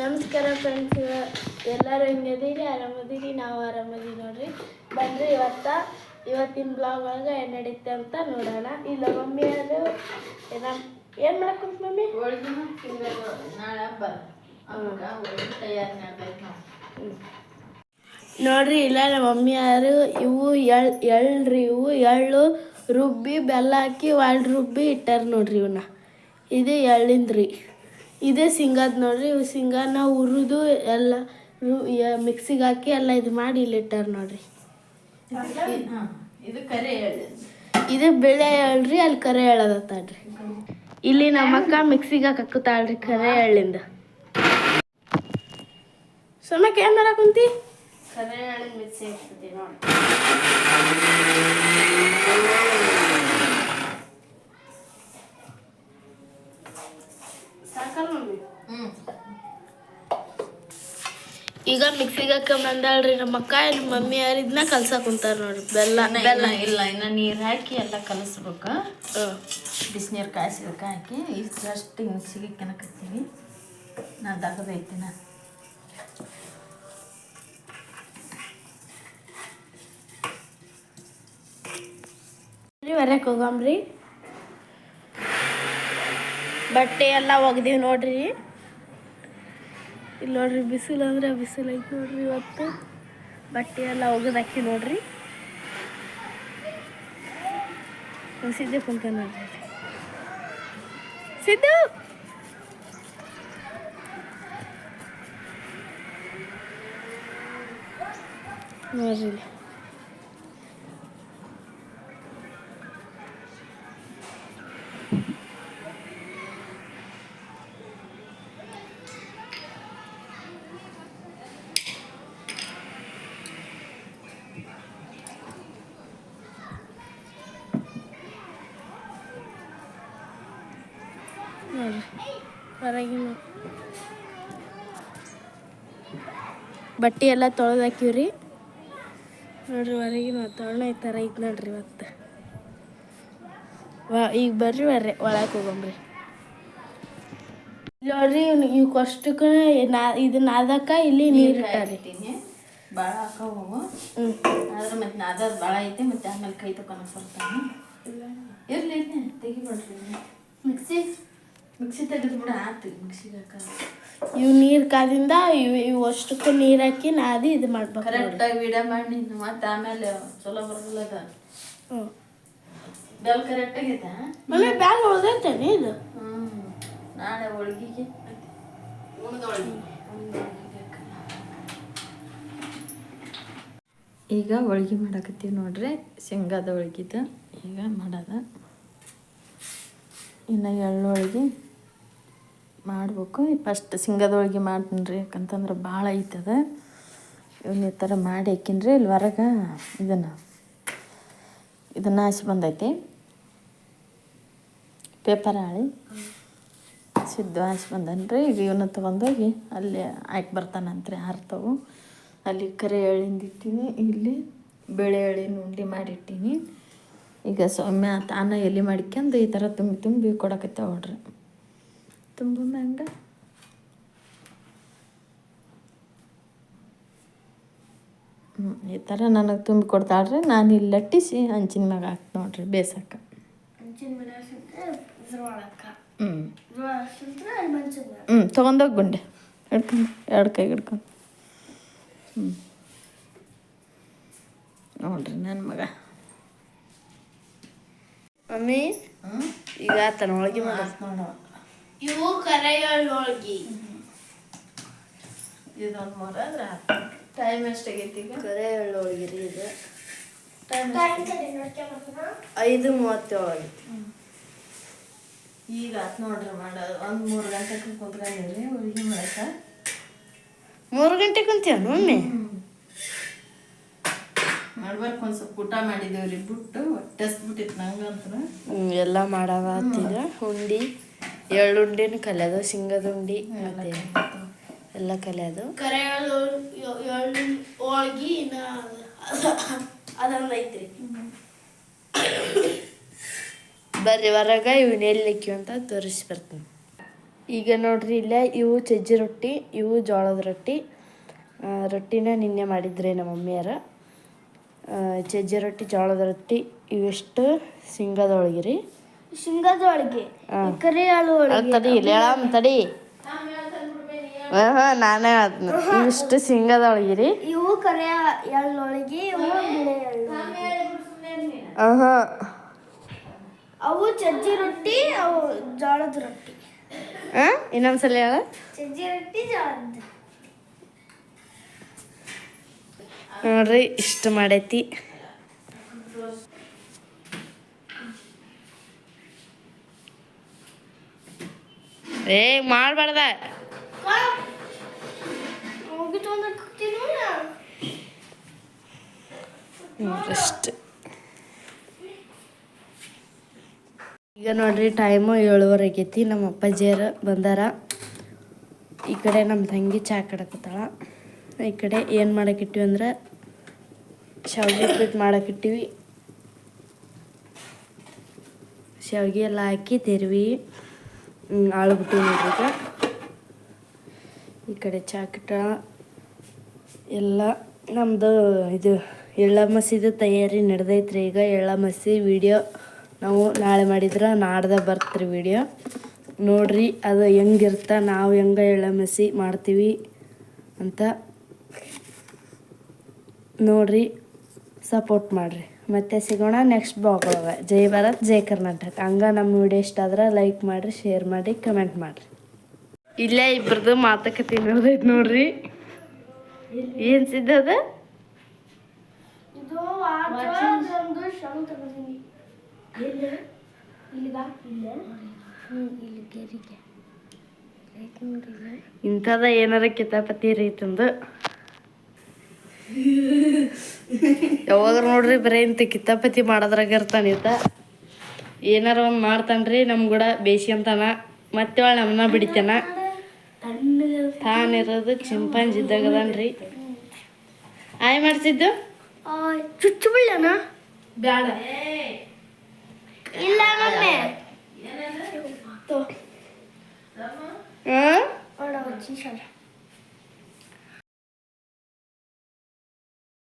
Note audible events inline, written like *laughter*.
ನಮಸ್ಕಾರ ಫ್ರೆಂಡ್ಸ್ ಎಲ್ಲರೂ ಹೆಂಗದೀರಿ ಆರಾಮದೀರಿ? ನಾವು ಆರಾಮದೀವಿ ನೋಡ್ರಿ. ಬಂದ್ರೆ ಇವತ್ತ ಇವತ್ತಿನ ಬ್ಲಾಗ್ ಒಳಗೆ ಏನು ನಡೀತೆ ಅಂತ ನೋಡೋಣ. ಇಲ್ಲ ಮಮ್ಮಿ ಅದು ಏನು ಮಾಡಕ್ಕಂತ ಮಮ್ಮಿ? ನೋಡ್ರಿ ಇಲ್ಲ ನಮ್ಮ ಮಮ್ಮಿ ಯಾರು ಇವು ಎಳ್ ಎಳ್ರಿ ಇವು ಎಳ್ಳು ರುಬ್ಬಿ ಬೆಲ್ಲ ಹಾಕಿ ಒಳ್ಳೆ ರುಬ್ಬಿ ಇಟ್ಟಾರ ನೋಡ್ರಿ ಇವನ್ನ ಇದು ಎಳ್ಳಿಂದ್ರಿ. ಇದೇ ಸಿಂಗಾದ್ ನೋಡ್ರಿ ಇವು ಸಿಂಗಾನ ಹುರಿದು ಎಲ್ಲ ಮಿಕ್ಸಿಗೆ ಹಾಕಿ ಎಲ್ಲ ಇದು ಮಾಡಿ ಇಲ್ಲಿಟ್ಟಾರ ನೋಡ್ರಿ. ಇದು ಕರೆ ಇದು ಬೆಳೆ ಹೇಳ್ರಿ ಅಲ್ಲಿ ಕರೆ ಹೇಳದತ್ತಾಳ್ರಿ ಇಲ್ಲಿ ನಮ್ಮ ಅಕ್ಕ ಮಿಕ್ಸಿಗೆ ಹಾಕತ್ತಾಳ್ರಿ ಕರೆ ಎಳ್ಳಿಂದ. ಸಮಯಕ್ಕೆ ಏನು ಮಾಡಕ್ ಕುಂತಿ. ಕರೆ ಹೇಳಿ ಮಿಕ್ಸಿ ಹಾಕ್ತಿದ್ದೀನಿ ನೋಡಿ ಸಾಕಲ್ಲ ಮಮ್ಮಿ ಹ್ಞೂ ಈಗ ಮಿಕ್ಸಿಗೆ ಹಾಕ ಬಂದಾಳ್ರಿ ನಮ್ಮ ಅಕ್ಕ ಇಲ್ಲಿ ಮಮ್ಮಿ ಯಾರು ಇದನ್ನ ಕಲ್ಸಕ್ ಕುಂತಾರ ನೋಡ್ರಿ. ಬೆಲ್ಲ ಬೆಲ್ಲ. ಇಲ್ಲ ಇನ್ನು ನೀರು ಹಾಕಿ ಎಲ್ಲ ಕಲಸ್ಬೇಕ. ಬಿಸಿನೀರು ಕಾಯಿಸಿದಕ್ಕೆ ಹಾಕಿ. ಇಷ್ಟು ಮಿಕ್ಸಿಗೆ ಕೆನಕತ್ತೀವಿ ನಾ ದಗದೈತಿ ನಾ ಬರಕ್ ಹೋಗಂಬ್ರಿ ಹೋಗಮ್ರಿ. ಬಟ್ಟೆ ಎಲ್ಲ ಒಗ್ದೀವಿ ನೋಡ್ರಿ. ಇಲ್ಲಿ ನೋಡ್ರಿ ಬಿಸಿಲು ಅಂದ್ರೆ ಬಿಸಿಲು ಐತಿ ನೋಡ್ರಿ ಇವತ್ತು. ಬಟ್ಟೆ ಎಲ್ಲ ಒಗದಾಕಿ ನೋಡ್ರಿ. ಸಿದ್ದೆ ಕುಂತ ನೋಡ್ರಿ ಸಿದ್ದು ನೋಡ್ರಿ ನೋಡ್ರಿ ಹೊರಗಿನ ಬಟ್ಟೆ ಎಲ್ಲ ತೊಳೆದು ಹಾಕಿವ್ರಿ. ನೋಡ್ರಿ ಹೊರಗಿನ ವಾತಾವರಣ ಈ ಥರ ಐತೆ ನೋಡ್ರಿ ಇವತ್ತು. ವಾ ಈಗ ಬರ್ರಿ ಬರ್ರಿ ಒಳಗೆ ಹೋಗಂಬ್ರಿ. ಇಲ್ಲಿ ನೋಡ್ರಿ ಇವ್ನು ಇವ್ ಕಷ್ಟಕ್ಕೆ ನಾ ಇದು ನಾದಕ್ಕ ಇಲ್ಲಿ ನೀರು ಇಟ್ಟಾರಿ. ಭಾಳ ಹಾಕ ಹ್ಞೂ ಆದ್ರೆ ಮತ್ತೆ ನಾದದ್ ಭಾಳ ಐತೆ ಮತ್ತೆ ಆಮೇಲೆ ಕೈ ತಗೊಂಡು ಬರ್ತಾನೆ ಇರ್ಲಿ ತೆಗಿ ತೆಗಿಬೇಡ್ರಿ. ಮಿಕ್ಸಿ. ಮಿಕ್ಸಿ ತೆಗೆದು ಬಿಡ ಆತು ಮಿಕ್ಸಿಗೆ ಹಾಕ ಇವು ನೀರು ಕಾದಿಂದ ಇವು ಇವು ಅಷ್ಟಕ್ಕೂ ನೀರು ಹಾಕಿ ನಾದಿ ಇದು ಮಾಡ್ಬೇಕು ಕರೆಕ್ಟಾಗಿ ವಿಡಿಯೋ ಮಾಡಿ ನೀನು ಮತ್ತೆ ಆಮೇಲೆ ಚಲೋ ಬರಲ್ಲ ಅದ. ಹ್ಞೂ ಬೆಲ್ ಕರೆಕ್ಟ್ ಆಗೈತಾ? ಮಮ್ಮಿ ಬ್ಯಾಗ್ ಉಳ್ದೈತೇನೆ ಇದು? ಹ್ಞೂ ನಾಳೆ ಹೋಳ್ಗಿಗೆ ಉಣ್ದ ಹೋಳ್ಗಿ ಈಗ ಹೋಳ್ಗೆ ಮಾಡಕತ್ತೀವಿ ನೋಡ್ರಿ ಶೇಂಗಾದ ಹೋಳ್ಗಿದ. ಈಗ ಮಾಡೋದ. ಇನ್ನು ಎಳ್ಳು ಹೋಳ್ಗೆ. ಮಾಡ್ಬೇಕು. ಫಸ್ಟ್ ಸಿಂಗದ ಹೋಳ್ಗೆ ಮಾಡ್ತೀನಿ ರೀ ಯಾಕಂತಂದ್ರೆ ಭಾಳ ಐತದ. ಇವನ್ನ ಈ ಥರ ಮಾಡಿ ಹಾಕಿನ್ರಿ ಇಲ್ಲಿ ಹೊರಗೆ ಇದನ್ನು ಇದನ್ನು ಹಾಸಿ ಬಂದೈತಿ. ಪೇಪರ್ ಹಾಳಿ ಸಿದ್ಧ ಹಾಸಿ ಬಂದನ್ರಿ. ಈಗ ಇವನ್ನ ತೊಗೊಂಡೋಗಿ ಅಲ್ಲಿ ಹಾಕಿ ಬರ್ತಾನಂತ್ರಿ ಹಾರ್ತವು. ಅಲ್ಲಿ ಕರೆ ಇಟ್ಟೀನಿ, ಇಲ್ಲಿ ಬೇಳೆ ಎಳ್ಳಿನ ಉಂಡೆ ಮಾಡಿಟ್ಟೀನಿ ಈಗ ಸೌಮ್ಯ ತಾನ ಎಲೆ ಮಾಡ್ಕೊಂಡು ಈ ಥರ ತುಂಬಿ ತುಂಬಿ ಕೊಡಕತ್ತೆ ನೋಡ್ರಿ. ತುಂಬ ಮ್ಯಾಂಗ ಹ್ಞೂ ಈ ಥರ ನನಗೆ ತುಂಬಿ ಕೊಡ್ತಾಳ್ರಿ. ನಾನು ಇಲ್ಲಿ ಲಟ್ಟಿಸಿ ಹಂಚಿನ ಮ್ಯಾಗ ಹಾಕಿ ನೋಡ್ರಿ ಬೇಸಕ್ಕ. ಹ್ಞೂ ಹ್ಞೂ ತೊಗೊಂಡೋಗಿ ಗುಂಡೆ ಹಿಡ್ಕೊಂಡು ಎರಡು ಕೈಗೆ ಹಿಡ್ಕೊಂಡು. ಹ್ಞೂ ನೋಡ್ರಿ ನನ್ನ ಮಗ. ಮಮ್ಮಿ ಹ್ಞೂ ಈಗ ಆತನ ಒಳಗೆ ಮಾಡ. ನೋಡು ಇವು ಕರೆಗಳು ಹೋಳ್ಗಿ ಇದೊಂದು ಮೂರು ಆದ್ರೆ ಟೈಮ್ ಎಷ್ಟಾಗೈತಿ ಈಗ? ಕರೆ ಎಳ್ಳು ಹೋಳ್ಗೆ ರೀ ಇದು ಟೈಮ್ ಐದು ಮೂವತ್ತೇಳು ಈಗ ಆತ್ ನೋಡ್ರಿ ಮಾಡೋದು ಒಂದು ಮೂರು ಗಂಟೆಗೆ ಕುತ್ಕೊಂಡಿರಿ ಹೋಳಿಗೆ ಮಾಡಕ್ಕೆ ಮೂರು ಗಂಟೆ ಕುಂತೀವ ಮಮ್ಮಿ ಮಾಡ್ಬೇಕು ಒಂದು ಸ್ವಲ್ಪ ಊಟ ಮಾಡಿದೇವ್ರಿ ಬಿಟ್ಟು ಟೆಸ್ಟ್ ಬಿಟ್ಟಿತ್ತು ನಂಗಂತ. ಹ್ಮ್, ಎಲ್ಲ ಮಾಡವ ಉಂಡಿ ಎಳ್ಳು ಉಂಡಿನ ಕಲಿಯೋದು ಸಿಂಗದ ಉಂಡಿ ಮತ್ತೆ ಎಲ್ಲ ಕಲಿಯೋದು ಕರೆ ಎಳ್ಳು ಹೋಳ್ಗಿ ಅದೊಂದು ಐತ್ರಿ. *coughs* ಬರ್ರಿ ಹೊರಗ ಅಂತ ತೋರಿಸಿ ಬರ್ತೀನಿ. ಈಗ ನೋಡ್ರಿ ಇಲ್ಲ ಇವು ಚಜ್ಜಿ ರೊಟ್ಟಿ ಇವು ಜೋಳದ ರೊಟ್ಟಿ. ರೊಟ್ಟಿನ ನಿನ್ನೆ ಮಾಡಿದ್ರಿ ನಮ್ಮ ಮಮ್ಮಿಯರ ಚಜ್ಜಿ ರೊಟ್ಟಿ ಜೋಳದ ರೊಟ್ಟಿ ಇವೆಷ್ಟು ಸಿಂಗದ ರೀ. ಶೇಂಗಾದ ಹೋಳಿಗೆ ಹಾ. ಕರಿ ಹಾಲು ತಡಿ ಹೇಳಮ್ಮ ತಡಿ. ಹಾ ನಾನೇ ಹೇಳ್ತೀನಿ. ಇವಿಷ್ಟು ಶೇಂಗಾದ ಹೋಳಿಗೆ ರೀ ಇವು ಕರಿ ಎಳ್ಳು ಹೋಳಿಗೆ ಇವು ಬಿಳೆ ಎಳ್ಳು. ಅವು ಚಜ್ಜಿ ರೊಟ್ಟಿ ಅವು ಜೋಳದ ರೊಟ್ಟಿ. ಹಾಂ ಇನ್ನೊಂದ್ಸಲ ಹೇಳ. ಚಜ್ಜಿ ರೊಟ್ಟಿ ಜೋಳದ ನೋಡ್ರಿ ಇಷ್ಟು ಮಾಡೈತಿ. ಏ ಮಾಡಬಾರ್ದ. ಈಗ ನೋಡ್ರಿ ಟೈಮು ಏಳುವರೆ ಆಗೈತಿ. ನಮ್ಮ ಅಪ್ಪಾಜಿಯರು ಬಂದಾರ. ಈ ಕಡೆ ನಮ್ಮ ತಂಗಿ ಚಾ ಕಡಕತ್ತಾಳ. ಈ ಕಡೆ ಏನು ಮಾಡಕ್ಕಿಟ್ಟಿವಿ ಅಂದ್ರೆ ಶಾವಿಗೆ ಉಪ್ಪಿಟ್ಟು ಮಾಡಕ್ಕಿಟ್ಟಿವಿ ಶಾವಿಗೆ ಎಲ್ಲ ಹಾಕಿ ತೆರ್ವಿ. ಆಳ್ಬಿಟ್ಟು ಈಗ. ಈ ಕಡೆ ಚಾಕಿಟ, ಎಲ್ಲ ನಮ್ಮದು ಇದು ಎಳ್ಳ ಮಸಿದು ತಯಾರಿ ನಡೆದೈತ್ರಿ ಈಗ. ಎಳ್ಳ ಮಸಿ ವಿಡಿಯೋ ನಾವು ನಾಳೆ ಮಾಡಿದ್ರೆ ನಾಡ್ದ ಬರ್ತ್ರಿ ವಿಡಿಯೋ. ನೋಡ್ರಿ ಅದು ಹೆಂಗಿರ್ತ, ನಾವು ಹೆಂಗೆ ಎಳ್ಳ ಮಸಿ ಮಾಡ್ತೀವಿ ಅಂತ ನೋಡ್ರಿ ಸಪೋರ್ಟ್ ಮಾಡಿರಿ. ಮತ್ತೆ ಸಿಗೋಣ ನೆಕ್ಸ್ಟ್ ಬ್ಲಾಗ್ ಒಳಗೆ. ಜೈ ಭಾರತ್ ಜೈ ಕರ್ನಾಟಕ. ಹಂಗ ನಮ್ಮ ವಿಡಿಯೋ ಇಷ್ಟ ಆದ್ರೆ ಲೈಕ್ ಮಾಡಿರಿ ಶೇರ್ ಮಾಡಿ ಕಮೆಂಟ್ ಮಾಡಿರಿ. ಇಲ್ಲೇ ಇಬ್ರದ್ದು ಮಾತುಕತೆ ನಡೆದೈತೆ ನೋಡ್ರಿ. ಏನು ಐತೆ ನೋಡ್ರಿ ಇಂಥದ ಏನಾರ ಕಿತಾಪತಿ ರೈತಂದು ಯಾವಾಗ ನೋಡ್ರಿ ಬರೀ ಇಂತ ಕಿತ್ತಾಪತಿ ಮಾಡೋದ್ರಾಗ ಇರ್ತಾನೆ ಈತ ಏನಾರ ಒಂದು ಮಾಡ್ತಾನ್ರಿ ನಮ್ಮ ಕೂಡ ಬೇಸ್ಕೊಂತಾನ ಮತ್ತೆ ಒಳ ನಮ್ಮನ್ನ ಬಿಡಿತಾನ. ತಾನಿರೋದು ಚಿಂಪಾಂಜಿ ಇದ್ದಾಗ ಅದಾನ್ರಿ. ಆಯ್ ಮಾಡ್ಸಿದ್ದು? ಚುಚ್ಚು ಬಿಳ್ಳನ ಬ್ಯಾಡ. ಇಲ್ಲ ಮಮ್ಮಿ ಹಾಂ